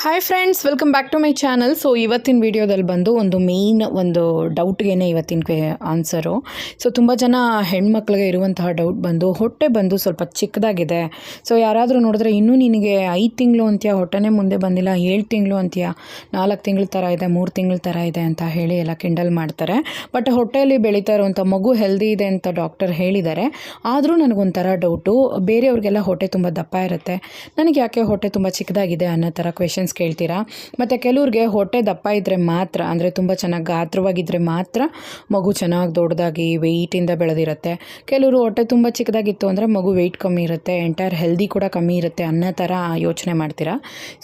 Hi friends welcome back to my channel so ಇವತ್ತಿನ ವಿಡಿಯೋದಲ್ಲಿ ಬಂದು ಒಂದು ಮೇಯ್ನ್ ಒಂದು ಡೌಟ್ಗೇನೆ ಇವತ್ತಿನ ಕ್ವೆ ಆನ್ಸರು ಸೊ ತುಂಬ ಜನ ಹೆಣ್ಮಕ್ಳಿಗೆ ಇರುವಂತಹ ಡೌಟ್ ಬಂದು, ಹೊಟ್ಟೆ ಬಂದು ಸ್ವಲ್ಪ ಚಿಕ್ಕದಾಗಿದೆ. ಸೊ ಯಾರಾದರೂ ನೋಡಿದ್ರೆ ಇನ್ನೂ ನಿನಗೆ ಐದು ತಿಂಗಳು ಅಂತೀಯ, ಹೊಟ್ಟೆನೇ ಮುಂದೆ ಬಂದಿಲ್ಲ, ಏಳು ತಿಂಗಳು ಅಂತೀಯ, ನಾಲ್ಕು ತಿಂಗಳ ಥರ ಇದೆ, ಮೂರು ತಿಂಗಳ ಥರ ಇದೆ ಅಂತ ಹೇಳಿ ಎಲ್ಲ ಕಿಂಡಲ್ ಮಾಡ್ತಾರೆ. ಬಟ್ ಹೊಟ್ಟೆಯಲ್ಲಿ ಬೆಳೀತಾ ಇರುವಂಥ ಮಗು ಹೆಲ್ದಿ ಇದೆ ಅಂತ ಡಾಕ್ಟರ್ ಹೇಳಿದ್ದಾರೆ. ಆದರೂ ನನಗೊಂಥರ ಡೌಟು ಬೇರೆಯವ್ರಿಗೆಲ್ಲ ಹೊಟ್ಟೆ ತುಂಬ ದಪ್ಪ ಇರುತ್ತೆ. ನನಗೆ ಯಾಕೆ ಹೊಟ್ಟೆ ತುಂಬ ಚಿಕ್ಕದಾಗಿದೆ ಅನ್ನೋ ಥರ ಕ್ವೆಶನ್ಸ್ ಕೇಳ್ತೀರಾ? ಮತ್ತು ಕೆಲವ್ರಿಗೆ ಹೊಟ್ಟೆ ದಪ್ಪ ಇದ್ದರೆ ಮಾತ್ರ, ಅಂದರೆ ತುಂಬ ಚೆನ್ನಾಗಿ ಗಾತ್ರವಾಗಿದ್ದರೆ ಮಾತ್ರ ಮಗು ಚೆನ್ನಾಗಿ ದೊಡ್ಡದಾಗಿ ವೆಯ್ಟಿಂದ ಬೆಳೆದಿರುತ್ತೆ. ಕೆಲವರು ಹೊಟ್ಟೆ ತುಂಬ ಚಿಕ್ಕದಾಗಿತ್ತು ಅಂದರೆ ಮಗು ವೆಯ್ಟ್ ಕಮ್ಮಿ ಇರುತ್ತೆ ಎಂಟೈರ್ ಹೆಲ್ದಿ ಕೂಡ ಕಮ್ಮಿ ಇರುತ್ತೆ ಅನ್ನೋ ಥರ ಯೋಚನೆ ಮಾಡ್ತೀರಾ?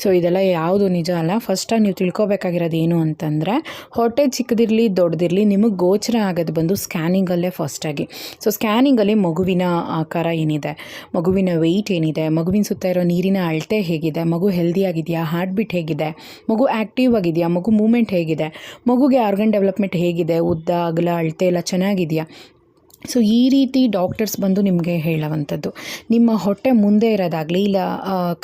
ಸೊ ಇದೆಲ್ಲ ಯಾವುದು ನಿಜ ಅಲ್ಲ. ಫಸ್ಟಾಗಿ ನೀವು ತಿಳ್ಕೊಬೇಕಾಗಿರೋದು ಏನು ಅಂತಂದರೆ, ಹೊಟ್ಟೆ ಚಿಕ್ಕದಿರಲಿ, ದೊಡ್ಡದಿರಲಿ ನಿಮಗೆ ಗೋಚರ ಆಗೋದು ಬಂದು ಸ್ಕ್ಯಾನಿಂಗಲ್ಲೇ ಫಸ್ಟಾಗಿ ಸೊ ಸ್ಕ್ಯಾನಿಂಗಲ್ಲಿ ಮಗುವಿನ ಆಕಾರ ಏನಿದೆ, ಮಗುವಿನ ವೆಯ್ಟ್ ಏನಿದೆ, ಮಗುವಿನ ಸುತ್ತ ಇರೋ ನೀರಿನ ಅಳತೆ ಹೇಗಿದೆ, ಮಗು ಹೆಲ್ದಿ ಆಗಿದೆಯಾ ಹಾರ್ಟ್ ಬೀಟ್ ಹೇಗಿದೆ? ಮಗು ಆ್ಯಕ್ಟಿವ್ ಆಗಿದೆಯಾ? ಮಗು ಮೂಮೆಂಟ್ ಹೇಗಿದೆ? ಮಗುಗೆ ಆರ್ಗನ್ ಡೆವಲಪ್ಮೆಂಟ್ ಹೇಗಿದೆ? ಉದ್ದ, ಅಗಲ, ಅಳತೆ ಎಲ್ಲ ಚೆನ್ನಾಗಿದೆಯಾ? ಸೊ ಈ ರೀತಿ ಡಾಕ್ಟರ್ಸ್ ಬಂದು ನಿಮಗೆ ಹೇಳುವಂಥದ್ದು. ನಿಮ್ಮ ಹೊಟ್ಟೆ ಮುಂದೆ ಇರೋದಾಗಲಿ, ಇಲ್ಲ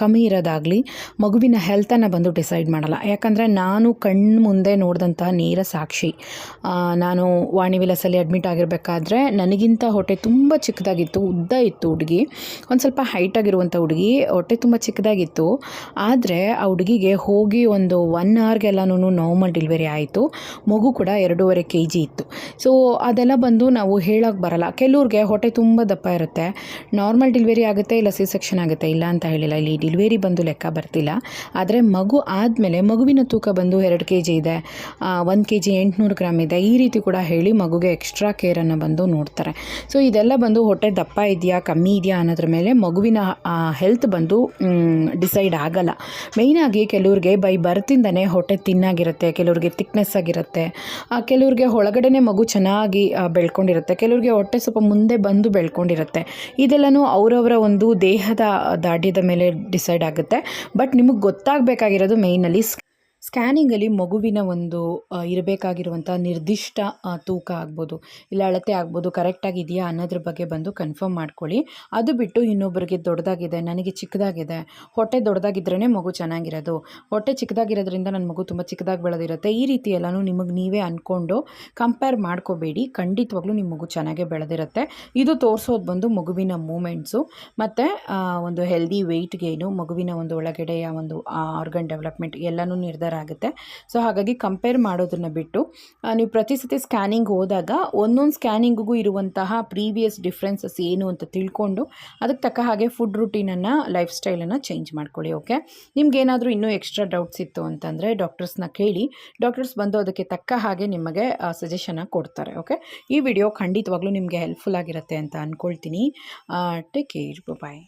ಕಮ್ಮಿ ಇರೋದಾಗಲಿ, ಮಗುವಿನ ಹೆಲ್ತನ್ನು ಬಂದು ಡಿಸೈಡ್ ಮಾಡಲ್ಲ. ಯಾಕಂದರೆ ನಾನು ಕಣ್ಣು ಮುಂದೆ ನೋಡಿದಂತಹ ನೇರ ಸಾಕ್ಷಿ. ನಾನು ವಾಣಿ ವಿಲಾಸಲ್ಲಿ ಅಡ್ಮಿಟ್ ಆಗಿರಬೇಕಾದ್ರೆ ನನಗಿಂತ ಹೊಟ್ಟೆ ತುಂಬ ಚಿಕ್ಕದಾಗಿತ್ತು, ಉದ್ದ ಇತ್ತು ಹುಡುಗಿ. ಒಂದು ಸ್ವಲ್ಪ ಹೈಟ್ ಆಗಿರುವಂಥ ಹುಡುಗಿ, ಹೊಟ್ಟೆ ತುಂಬ ಚಿಕ್ಕದಾಗಿತ್ತು. ಆದರೆ ಆ ಹುಡುಗಿಗೆ ಹೋಗಿ ಒಂದು ಒನ್ ಅವರ್ಗೆಲ್ಲನೂ ನಾರ್ಮಲ್ ಡೆಲಿವರಿ ಆಯಿತು. ಮಗು ಕೂಡ ಎರಡೂವರೆ ಕೆ ಜಿ ಇತ್ತು. ಸೊ ಅದೆಲ್ಲ ಬಂದು ನಾವು ಹೇಳೋಕ್ಕೆ ಬರಲ್ಲ. ಕೆಲವ್ರಿಗೆ ಹೊಟ್ಟೆ ತುಂಬ ದಪ್ಪ ಇರುತ್ತೆ. ನಾರ್ಮಲ್ ಡೆಲಿವರಿ ಆಗುತ್ತೆ, ಇಲ್ಲ ಸಿ ಸೆಕ್ಷನ್ ಆಗುತ್ತೆ, ಇಲ್ಲ ಅಂತ ಹೇಳಿಲ್ಲ. ಇಲ್ಲಿ ಡೆಲಿವರಿ ಬಂದು ಲೆಕ್ಕ ಬರ್ತಿಲ್ಲ. ಆದರೆ ಮಗು ಆದಮೇಲೆ, ಮಗುವಿನ ತೂಕ ಬಂದು ಎರಡು ಕೆ ಜಿ ಇದೆ ಒಂದು ಕೆ ಜಿ ಎಂಟುನೂರು ಗ್ರಾಮ್ ಇದೆ, ಈ ರೀತಿ ಕೂಡ ಹೇಳಿ ಮಗುಗೆ ಎಕ್ಸ್ಟ್ರಾ ಕೇರನ್ನು ಬಂದು ನೋಡ್ತಾರೆ. ಸೊ ಇದೆಲ್ಲ ಬಂದು ಹೊಟ್ಟೆ ದಪ್ಪ ಇದೆಯಾ, ಕಮ್ಮಿ ಇದೆಯಾ ಅನ್ನೋದ್ರ ಮೇಲೆ ಮಗುವಿನ ಹೆಲ್ತ್ ಬಂದು ಡಿಸೈಡ್ ಆಗಲ್ಲ. ಮೇಯ್ನಾಗಿ ಕೆಲವ್ರಿಗೆ ಬೈ ಬರ್ತಿಂದನೇ ಹೊಟ್ಟೆ ತಿನ್ನಾಗಿರುತ್ತೆ ಕೆಲವ್ರಿಗೆ ತಿಕ್ನೆಸ್ ಆಗಿರುತ್ತೆ ಕೆಲವ್ರಿಗೆ ಒಳಗಡೆನೆ ಮಗು ಚೆನ್ನಾಗಿ ಬೆಳ್ಕೊಂಡಿರುತ್ತೆ, ಕೆಲವ್ರಿಗೆ ಹೊಟ್ಟೆ ಸ್ವಲ್ಪ ಮುಂದೆ ಬಂದು ಬೆಳ್ಕೊಂಡಿರುತ್ತೆ. ಇದೆಲ್ಲನೂ ಅವರವರ ಒಂದು ದೇಹದ ದಾಢ್ಯದ ಮೇಲೆ ಡಿಸೈಡ್ ಆಗುತ್ತೆ. ಬಟ್ ನಿಮಗೆ ಗೊತ್ತಾಗಬೇಕಾಗಿರೋದು ಮೇಯ್ನಲ್ಲಿ ಸ್ಕ್ಯಾನಿಂಗಲ್ಲಿ ಮಗುವಿನ ಒಂದು ಇರಬೇಕಾಗಿರುವಂಥ ನಿರ್ದಿಷ್ಟ ತೂಕ ಆಗ್ಬೋದು. ಇಲ್ಲ ಅಳತೆ ಆಗ್ಬೋದು ಕರೆಕ್ಟಾಗಿದೆಯಾ ಅನ್ನೋದ್ರ ಬಗ್ಗೆ ಬಂದು ಕನ್ಫರ್ಮ್ ಮಾಡ್ಕೊಳ್ಳಿ. ಅದು ಬಿಟ್ಟು ಇನ್ನೊಬ್ಬರಿಗೆ ದೊಡ್ಡದಾಗಿದೆ, ನನಗೆ ಚಿಕ್ಕದಾಗಿದೆ, ಹೊಟ್ಟೆ ದೊಡ್ಡದಾಗಿದ್ರೇ ಮಗು ಚೆನ್ನಾಗಿರೋದು. ಹೊಟ್ಟೆ ಚಿಕ್ಕದಾಗಿರೋದ್ರಿಂದ ನನ್ನ ಮಗು ತುಂಬ ಚಿಕ್ಕದಾಗಿ ಬೆಳೆದಿರುತ್ತೆ. ಈ ರೀತಿ ಎಲ್ಲನೂ ನಿಮಗೆ ನೀವೇ ಅಂದ್ಕೊಂಡು ಕಂಪೇರ್ ಮಾಡ್ಕೋಬೇಡಿ. ಖಂಡಿತವಾಗ್ಲೂ ನಿಮ್ಮ ಮಗು ಚೆನ್ನಾಗೇ ಬೆಳೆದಿರುತ್ತೆ. ಇದು ತೋರಿಸೋದು ಬಂದು ಮಗುವಿನ ಮೂಮೆಂಟ್ಸು ಮತ್ತು ಒಂದು ಹೆಲ್ದಿ ವೆಯ್ಟ್ ಗೇನು ಮಗುವಿನ ಒಂದು ಒಳಗಡೆಯ ಒಂದು ಆರ್ಗನ್ ಡೆವಲಪ್ಮೆಂಟ್ ಎಲ್ಲನೂ ನಿರ್ಧಾರ ಆಗುತ್ತೆ. ಸೊ ಹಾಗಾಗಿ ಕಂಪೇರ್ ಮಾಡೋದನ್ನ ಬಿಟ್ಟು ನೀವು ಪ್ರತಿ ಸತಿ ಸ್ಕ್ಯಾನಿಂಗ್ ಹೋದಾಗ ಒಂದೊಂದು ಸ್ಕ್ಯಾನಿಂಗಿಗೂ ಇರುವಂತಹ ಪ್ರೀವಿಯಸ್ ಡಿಫ್ರೆನ್ಸಸ್ ಏನು ಅಂತ ತಿಳ್ಕೊಂಡು ಅದಕ್ಕೆ ತಕ್ಕ ಹಾಗೆ ಫುಡ್ ರುಟೀನನ್ನು ಲೈಫ್ ಸ್ಟೈಲನ್ನು ಚೇಂಜ್ ಮಾಡ್ಕೊಳ್ಳಿ ಓಕೆ ನಿಮ್ಗೇನಾದರೂ ಇನ್ನೂ ಎಕ್ಸ್ಟ್ರಾ ಡೌಟ್ಸ್ ಇತ್ತು ಅಂತಂದರೆ ಡಾಕ್ಟರ್ಸ್ನ ಕೇಳಿ ಡಾಕ್ಟರ್ಸ್ ಬಂದು ಅದಕ್ಕೆ ತಕ್ಕ ಹಾಗೆ ನಿಮಗೆ ಸಜೆಷನ್ನ ಕೊಡ್ತಾರೆ ಓಕೆ ಈ ವಿಡಿಯೋ ಖಂಡಿತವಾಗ್ಲೂ ನಿಮಗೆ ಹೆಲ್ಪ್ಫುಲ್ ಆಗಿರುತ್ತೆ ಅಂತ ಅಂದ್ಕೊಳ್ತೀನಿ ಟೇಕ್ ಕೇರ್ ಬಾಯ್